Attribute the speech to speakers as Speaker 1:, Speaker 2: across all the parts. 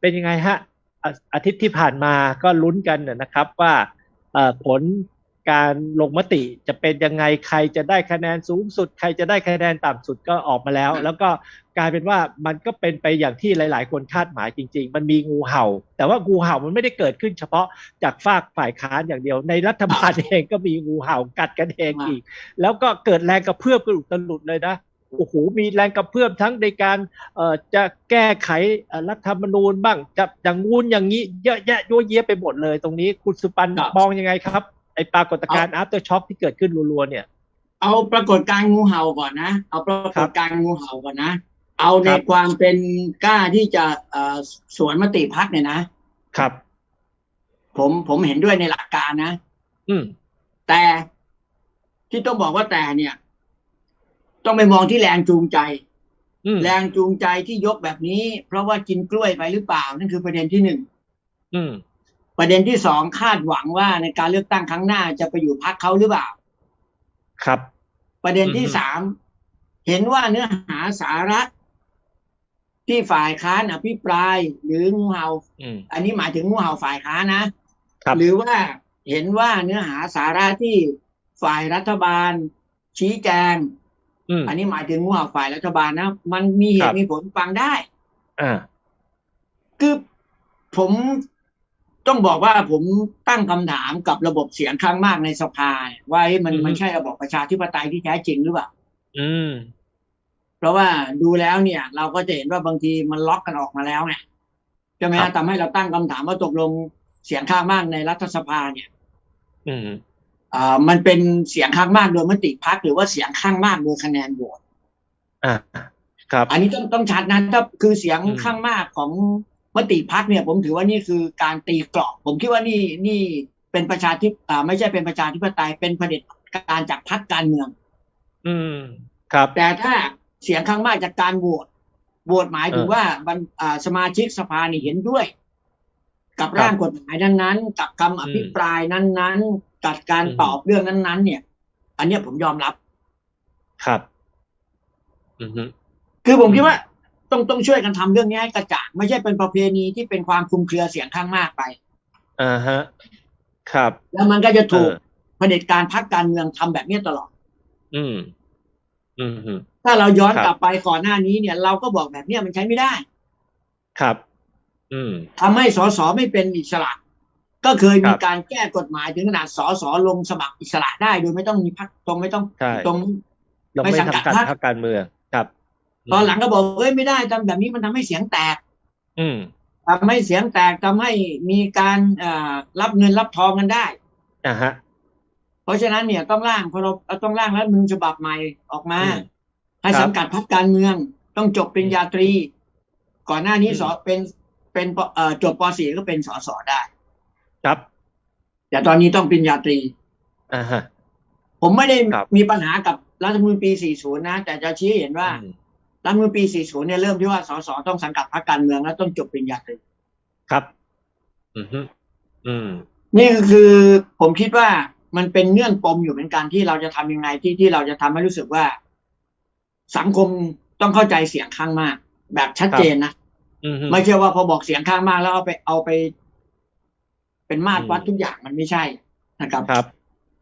Speaker 1: เป็นยังไงฮะอาอาทิตย์ที่ผ่านมาก็ลุ้นกันนะนะครับว่าเอ่อผลการลงมติจะเป็นยังไงใครจะได้คะแนนสูงสุด ใครจะได้คะแนนต่ำสุดก็ออกมาแล้ว แล้วก็กลายเป็นว่ามันก็เป็นไปอย่างที่หลาย ๆ คนคาดหมายจริง ๆ มันมีงูเห่า แต่ว่างูเห่ามันไม่ได้เกิดขึ้นเฉพาะจากฝากฝ่ายค้านอย่างเดียว ในรัฐบาลเองก็มีงูเห่ากัดกันเองอีก แล้วก็เกิดแรงกระเพื่อมกระดุกตลุดเลยนะ โอ้โหมีแรงกระเพื่อมทั้งในการเอ่อจะแก้ไขเอ่อรัฐธรรมนูญบ้างจะอย่างงูนอย่างนี้เยอะแยะยั่วเยะไปหมดเลย ตรงนี้คุณสุปัน
Speaker 2: ครับ
Speaker 1: มองยังไงครับ ไอปรากฏการณ์ after shock ที่เกิดขึ้นรัวๆเนี่ย
Speaker 2: เอาปรากฏการณ์งูเห่าก่อนนะ เอาปรากฏการณ์งูเห่าก่อนนะ เอาใน
Speaker 1: ครับ
Speaker 2: ความเป็นกล้าที่จะเอ่อสวนมติพักเนี่ยนะ
Speaker 1: ครับ
Speaker 2: ผมผมเห็นด้วยในหลักการนะ
Speaker 1: อืม
Speaker 2: แต่ที่ต้องบอกว่าแต่เนี่ย ต้องไปมองที่แรงจูงใจ
Speaker 1: อืม
Speaker 2: แรงจูงใจที่ยกแบบนี้ เพราะว่ากินกล้วยไปหรือเปล่า นั่นคือประเด็นที่หนึ่ง
Speaker 1: อืม
Speaker 2: ประเด็นที่สองคาดหวังว่าในการเลือกตั้งครั้งหน้าจะไปอยู่พักเขาหรือเปล่า
Speaker 1: ครับ
Speaker 2: ประเด็นที่
Speaker 1: อืม
Speaker 2: สามเห็นว่าเนื้อหาสาระที่ฝ่ายค้านอภิปรายหรืองูเห่า
Speaker 1: อืม
Speaker 2: อันนี้หมายถึงงูเห่าฝ่ายค้านนะครับหรือว่าเห็นว่าเนื้อหาสาระที่ฝ่ายรัฐบาล ชี้แจง
Speaker 1: อืม
Speaker 2: อันนี้หมายถึงงูเห่าฝ่ายรัฐบาลนะ มันมีเห
Speaker 1: ครั
Speaker 2: ตุ
Speaker 1: บ
Speaker 2: มีผลฟังได้
Speaker 1: อ่า
Speaker 2: คือผมต้องบอกว่าผมตั้งคำถามกับระบบเสียงข้างมากในสภาเนี่ยว่าเอ๊ะมัน
Speaker 1: อือฮึ
Speaker 2: มันใช่ระบบประชาธิปไตยที่แท้จริงหรือเปล่า
Speaker 1: อืม
Speaker 2: เพราะว่าดูแล้วเนี่ย เราก็จะเห็นว่าบางทีมันล็อกกันออกมาแล้วไงใช่ไหม
Speaker 1: ครั
Speaker 2: ฮะ
Speaker 1: บ
Speaker 2: ทำให้เราตั้งคำถามว่าตกลงเสียงข้างมากในรัฐสภาเนี่ย
Speaker 1: อืม
Speaker 2: อ่า มันเป็นเสียงข้างมากโดยมติพักหรือว่าเสียงข้างมากโดยคะแนนโหวต
Speaker 1: อ่าครับ
Speaker 2: อันนี้ต้องต้องชัดนะถ้าคือเสียง
Speaker 1: อืม
Speaker 2: ข้างมากของมติพักเนี่ย ผมถือว่านี่คือการตีกรอบผมคิดว่านี่นี่เป็นประชาธิปอ่าไม่ใช่เป็นประชาธิปไตยเป็นเผด็จการจากพรรคการเมือง
Speaker 1: อืม ครับ
Speaker 2: แต่ถ้าเสียงข้างมากจากการโหวตโหวตหมายถึง
Speaker 1: เออ
Speaker 2: ว่าบรรอ่าสมาชิกสภานี่เห็นด้วย กับ
Speaker 1: ครับ
Speaker 2: ร่างกฎหมายนั้นๆ กับคำอภิปรายนั้น ๆกับการ
Speaker 1: อืม
Speaker 2: ตอบเรื่องนั้นๆ เนี่ย อันเนี้ยผมยอมรับ
Speaker 1: ครับ อืม
Speaker 2: คือผม
Speaker 1: อืม
Speaker 2: คิดว่า ต้องต้องช่วยกันทำเรื่องนี้ให้กระจ่างไม่ใช่เป็นประเพณีที่เป็นความคลุมเครือเสียงข้างมากไป
Speaker 1: อ่าฮะ ครับ
Speaker 2: แล้วมันก็จะถูก
Speaker 1: เออ
Speaker 2: เผด็จการพรรคการเมืองทำแบบเนี้ยตลอด
Speaker 1: อืมอืม อืม
Speaker 2: ถ้าเราย้อน
Speaker 1: ครับ
Speaker 2: กลับไปก่อนหน้านี้เนี่ย เราก็บอกแบบเนี้ยมันใช้ไม่ได้
Speaker 1: ครับ อืม
Speaker 2: ทำให้สสไม่เป็นอิสระ ก็เคย
Speaker 1: ครั
Speaker 2: มี
Speaker 1: บ
Speaker 2: การแก้กฎหมายถึงขนาดสสลงสมัครอิสระได้โดยไม่ต้องมีพรรคตรงไม่ต้อง
Speaker 1: ใช่
Speaker 2: ตรง
Speaker 1: เรา
Speaker 2: ไม่
Speaker 1: ไม่
Speaker 2: สังกัด
Speaker 1: ทำการ
Speaker 2: พรรค
Speaker 1: พรรคการเมืองครับ
Speaker 2: ตอนหลังก็บอกเอ้ยไม่ได้ทำแบบนี้มันทำให้เสียงแตก
Speaker 1: อืม
Speaker 2: ทำให้เสียงแตกทำให้มีการเอ่อรับเงินรับทองกันได้
Speaker 1: อ่าฮะ
Speaker 2: เพราะฉะนั้นเนี่ยต้องร่างพอเราต้องร่างรัฐธรรมนูญฉบับใหม่ออกมา
Speaker 1: อืม
Speaker 2: ให้
Speaker 1: ครับ
Speaker 2: สังกัดพรรคการเมือง ต้องจบปริญญาตรี ก่อนหน้านี้
Speaker 1: อืม
Speaker 2: สอเป็นเป็นปเอ่อจบป .4 ก็เป็นสสได้
Speaker 1: ครับ
Speaker 2: แต่ตอนนี้ต้องปริญญาตรี
Speaker 1: อ่าฮะ
Speaker 2: ผมไม่ได้
Speaker 1: ครับ
Speaker 2: มีปัญหากับรัฐธรรมนูญปี 40 นะ แต่จะชี้ให้เห็นว่า
Speaker 1: อืม
Speaker 2: รัฐธรรมนูญปี 40 เนี่ยเริ่มที่ว่าสสต้องสังกัดพรรคการเมืองแล้วต้องจบปริญญาตรี
Speaker 1: ครับ อืมฮึอืม
Speaker 2: นี่ก็คือผมคิดว่ามันเป็นเงื่อนปมอยู่เหมือนกันที่เราจะทำยังไงที่ที่เราจะทำให้รู้สึกว่า สังคมต้องเข้าใจเสียงข้างมาก แบบชัดเจนนะ
Speaker 1: อืมฮึ
Speaker 2: ไม่ใช่ว่าพอบอกเสียงข้างมากแล้วเอาไปเอาไป เป็นมาตรวัด
Speaker 1: อืม
Speaker 2: ทุกอย่างมันไม่ใช่นะครับ
Speaker 1: ครับ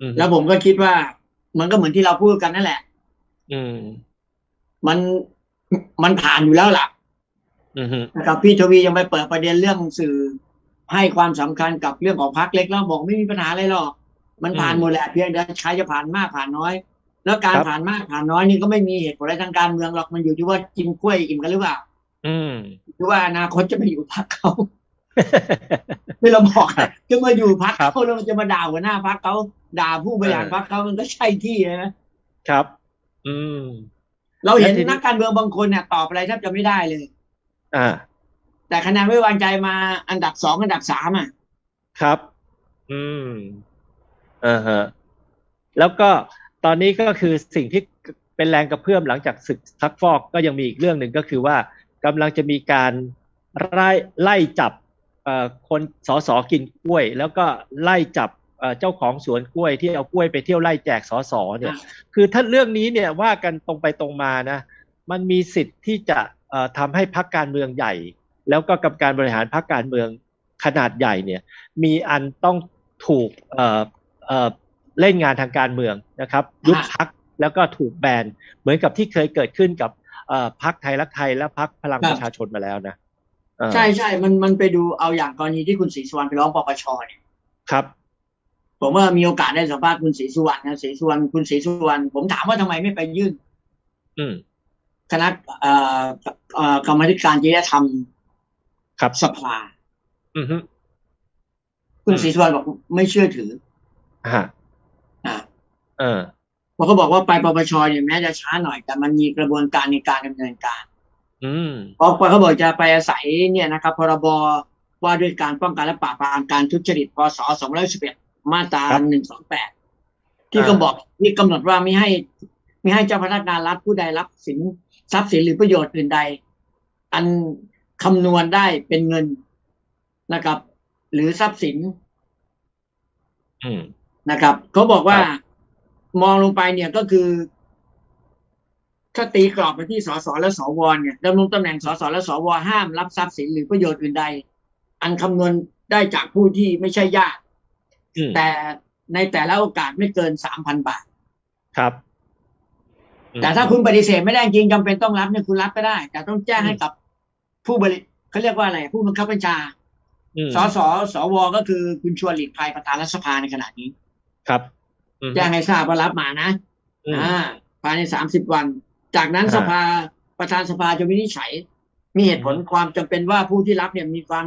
Speaker 1: อืม
Speaker 2: แล้วผมก็คิดว่า มันก็เหมือนที่เราพูดกันนั่นแหละ
Speaker 1: อืม
Speaker 2: มันมันผ่านอยู่แล้วล่ะ
Speaker 1: อืมฮึ
Speaker 2: นะครับพี่ทวียังไปเปิดประเด็นเรื่องสื่อให้ความสำคัญกับเรื่องของพรรคเล็กแล้วบอกไม่มีปัญหาอะไรหรอก มันผ่านหมดแหละเพียงแต่ใครจะผ่านมากผ่านน้อย แล้วการผ่านมากผ่านน้อยนี่ก็ไม่มีเหตุผลอะไรทางการเมืองหรอกมันอยู่ที่ว่ากินกล้วยอิ่มกันหรือเปล่า
Speaker 1: อืม
Speaker 2: หรือว่าอนาคตจะไปอยู่พรรคเขา ที่เราบอก
Speaker 1: ครับ
Speaker 2: จะมาอยู่พรรค
Speaker 1: ครับ
Speaker 2: เขาแล้วมันจะมาด่าหัวหน้าพรรคเขาด่าผู้บริหาร
Speaker 1: เออ
Speaker 2: พรรคเขามันก็ใช่ที่นะ
Speaker 1: ครับ อืม
Speaker 2: เราเห็น
Speaker 1: แล้วทีนี้
Speaker 2: นักการเมืองบางคนเนี่ยตอบอะไรแทบจะไม่ได้เลย
Speaker 1: อ่า
Speaker 2: แต่คะแนนไม่วางใจมาอันดับสองอันดับสามอะ
Speaker 1: ครับ อืมอ่าฮะแล้วก็ตอนนี้ก็คือสิ่งที่เป็นแรงกระเพื่อมหลังจากศึกซักฟอกก็ยังมีอีกเรื่องหนึ่งก็คือว่ากำลังจะมีการไล่ไล่จับเอ่อ คนสอสอกินกล้วย แล้วก็ไล่จับเอ่อเจ้าของสวนกล้วยที่เอากล้วยไปเที่ยวไล่แจกสอสอเนี่ย คือถ้าเรื่องนี้เนี่ยว่ากันตรงไปตรงมานะ มันมีสิทธิ์ที่จะเอ่อทำให้พรรคการเมืองใหญ่ แล้วก็กรรมการบริหารพรรคการเมืองขนาดใหญ่เนี่ย มีอันต้องถูกเอ่อเอ่อเล่นงานทางการเมืองนะครับ ยุบพักแล้วก็ถูกแบนเหมือนกับที่เคยเกิดขึ้นกับเอ่อพักไทยรักไทยและพักพลัง
Speaker 2: ครับ
Speaker 1: ประชาชนมาแล้วนะเอ่อ
Speaker 2: ใช่ใช่มันมันไปดูเอาอย่างกรณีที่คุณศรีสุวรรณไปร้องปปชเนี่ย
Speaker 1: ครับ
Speaker 2: ผมว่ามีโอกาสได้สัมภาษณ์คุณศรีสุวรรณนะศรีสุวรรณคุณศรีสุวรรณผมถามว่าทำไมไม่ไปยื่น
Speaker 1: อืม
Speaker 2: คณะเอ่อเอ่อกรรมาธิการจริยธรรม
Speaker 1: ครับ
Speaker 2: สภา
Speaker 1: อือฮึ
Speaker 2: คุณ
Speaker 1: อืม
Speaker 2: ศรีสุวรรณบอกไม่เชื่อถือ
Speaker 1: ฮะ
Speaker 2: อ่า
Speaker 1: เออ
Speaker 2: เพราะเขาบอกว่าไปปปชเนี่ยแม้จะช้าหน่อยแต่มันมีกระบวนการในการดำเนินการ
Speaker 1: อืม
Speaker 2: เพราะเขาบอกจะไปอาศัยเนี่ยนะครับ พรบว่าด้วยการป้องกันและปราบปรามการทุจริตพศ211มาตรา
Speaker 1: ครับ
Speaker 2: 128 ที่
Speaker 1: อ่า
Speaker 2: ก็บอกที่กำหนดว่าไม่ให้ไม่ให้เจ้าพนักงานรัฐผู้ใดรับสินทรัพย์สินหรือประโยชน์อื่นใด อันคำนวณได้เป็นเงินนะครับ หรือทรัพย์สิน
Speaker 1: อืม
Speaker 2: นะครับเขาบอกว่า
Speaker 1: ครับ
Speaker 2: มองลงไปเนี่ยก็คือ ถ้าตีกรอบไปที่สสและสวเนี่ยดำรงตำแหน่งสสและสวห้ามรับทรัพย์สินหรือประโยชน์อื่นใด อันคำนวณได้จากผู้ที่ไม่ใช่ญาติ
Speaker 1: อืม
Speaker 2: แต่ในแต่ละโอกาสไม่เกินสามพันบาท
Speaker 1: ครับอืม
Speaker 2: แต่ถ้าคุณปฏิเสธไม่ได้จริงจำเป็นต้องรับเนี่ยคุณรับก็ได้ แต่ต้องแจ้งให้กับผู้บริเขาเรียกว่าอะไร ผู้บังคับบัญชา
Speaker 1: อืม
Speaker 2: สสสวก็คือคุณชวนหลีกภัยประธานรัฐสภาในขณะนี้
Speaker 1: ครับอืม
Speaker 2: แจ้งให้ทราบว่ารับมานะ
Speaker 1: อืม
Speaker 2: อ่าภายในสามสิบวัน จากนั้น
Speaker 1: อ่า
Speaker 2: สภาประธานสภาจะวินิจฉัย มีเหตุผลความจำเป็นว่าผู้ที่รับเนี่ยมีความ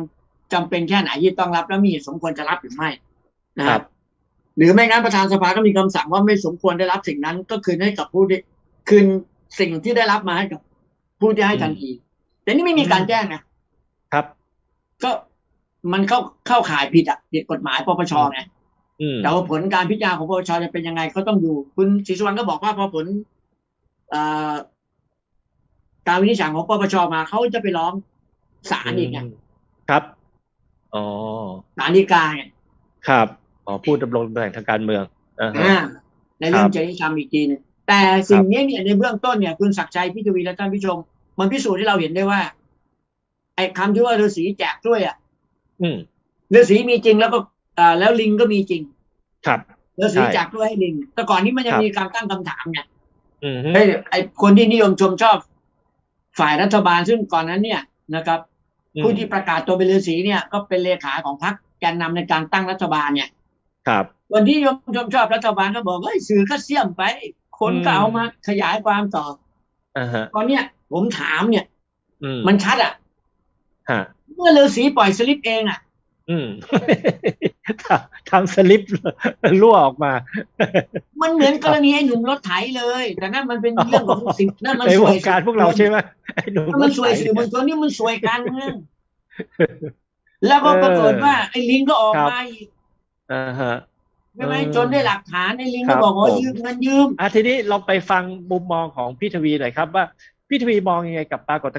Speaker 2: จำเป็นแค่ไหนที่ต้องรับ และมีเหตุสมควรจะรับหรือไม่นะ
Speaker 1: ค
Speaker 2: ค
Speaker 1: รั
Speaker 2: รับบหรือไม่งั้นประธานสภาก็มีคำสั่งว่าไม่สมควรได้รับสิ่งนั้น ก็คืนให้กับผู้ที่คืนสิ่งที่ได้รับมาให้กับผู้ที่ให้ทันทีแต่นี่ไม่มีการแจ้งนะครับ ก็มันเข้าเข้าข่ายผิดอะผิดกฎหมายปปชไง
Speaker 1: อืม
Speaker 2: แต่ว่าผลการพิจารณาของปปชจะเป็นยังไงเขาต้องดู คุณศรีสุวรรณก็บอกว่าพอผลเอ่อ การวินิจฉัยของปปชมาเขาจะไปร้องศาลอีกไง
Speaker 1: มครับอ๋อ
Speaker 2: ศาลฎีกาไง
Speaker 1: ครับอ๋อผู้ดำรงตำแหน่งทางการเมืองอ่าฮะ
Speaker 2: อ่าในเรื่อ
Speaker 1: ครั
Speaker 2: ง
Speaker 1: บ
Speaker 2: จริยธรรมอีกทีหนึงแต่สิ่งนี้เนี่ยในเบื้องต้นเนี่ยคุณศักดิ์ชัยพิทวีและท่านผู้ชม มันพิสูจน์ให้เราเห็นได้ว่า ไอ้คำที่ว่าฤาษีแจกกล้วยอะ
Speaker 1: อืม
Speaker 2: ฤาษีมีจริงแล้วก็อ่าแล้วลิงก็มีจริง
Speaker 1: ครับ
Speaker 2: ฤาษี
Speaker 1: ใช่
Speaker 2: แจกกล้วยให้ลิงแต่ก่อนนี้มันยัง
Speaker 1: ครับ
Speaker 2: มีการตั้งคำถามไง
Speaker 1: อืม
Speaker 2: เฮ้ยไอคนที่นิยมชมชอบฝ่ายรัฐบาลซึ่งก่อนนั้นเนี่ยนะครับ ผู้ที่ประกาศตัวเป็นฤาษีเนี่ยก็เป็นเลขาของพรรคแกนนำในการตั้งรัฐบาลเนี่ย
Speaker 1: ครับ
Speaker 2: คนที่นิยมชมชอบรัฐบาลก็บอกเฮ้ยสื่อก็เสี่ยมไป คนก็
Speaker 1: อืม
Speaker 2: เอามาขยายความต่อ
Speaker 1: อ่าฮะ
Speaker 2: ตอนเนี้ยผมถามเนี่ย
Speaker 1: อืม
Speaker 2: มันชัดอะ
Speaker 1: ฮะ
Speaker 2: เมื่อฤาษีปล่อยสลิปเองอะ
Speaker 1: อืมทำสลิปรั่วออกมา
Speaker 2: มันเหมือนกรณีไอ้หนุ่มรถไถเลย แต่นั่นมันเป็นเรื่องของสิ่งนั่นมัน
Speaker 1: ใน
Speaker 2: ส
Speaker 1: ว
Speaker 2: วย
Speaker 1: งการพวกเราใช่ไหมไอ้หนุ่ม
Speaker 2: นั่นมันสวย
Speaker 1: รถไถ
Speaker 2: สื่อมวลชนนี่มันสวยการเมืองแล้วก็ปรากฏว่าไอ้ลิงก็ออกมาอีก
Speaker 1: อ่าฮะ
Speaker 2: ใช่ไหม
Speaker 1: เออ
Speaker 2: จนได้หลักฐานไอ้ลิง
Speaker 1: ครั
Speaker 2: ก็
Speaker 1: บ
Speaker 2: บอกว่า
Speaker 1: ผม
Speaker 2: ยืมเงินยืม
Speaker 1: อะทีนี้เราไปฟังมุมมองของพี่ทวีหน่อยครับว่าพี่ทวีมองยังไงกับปรากฏ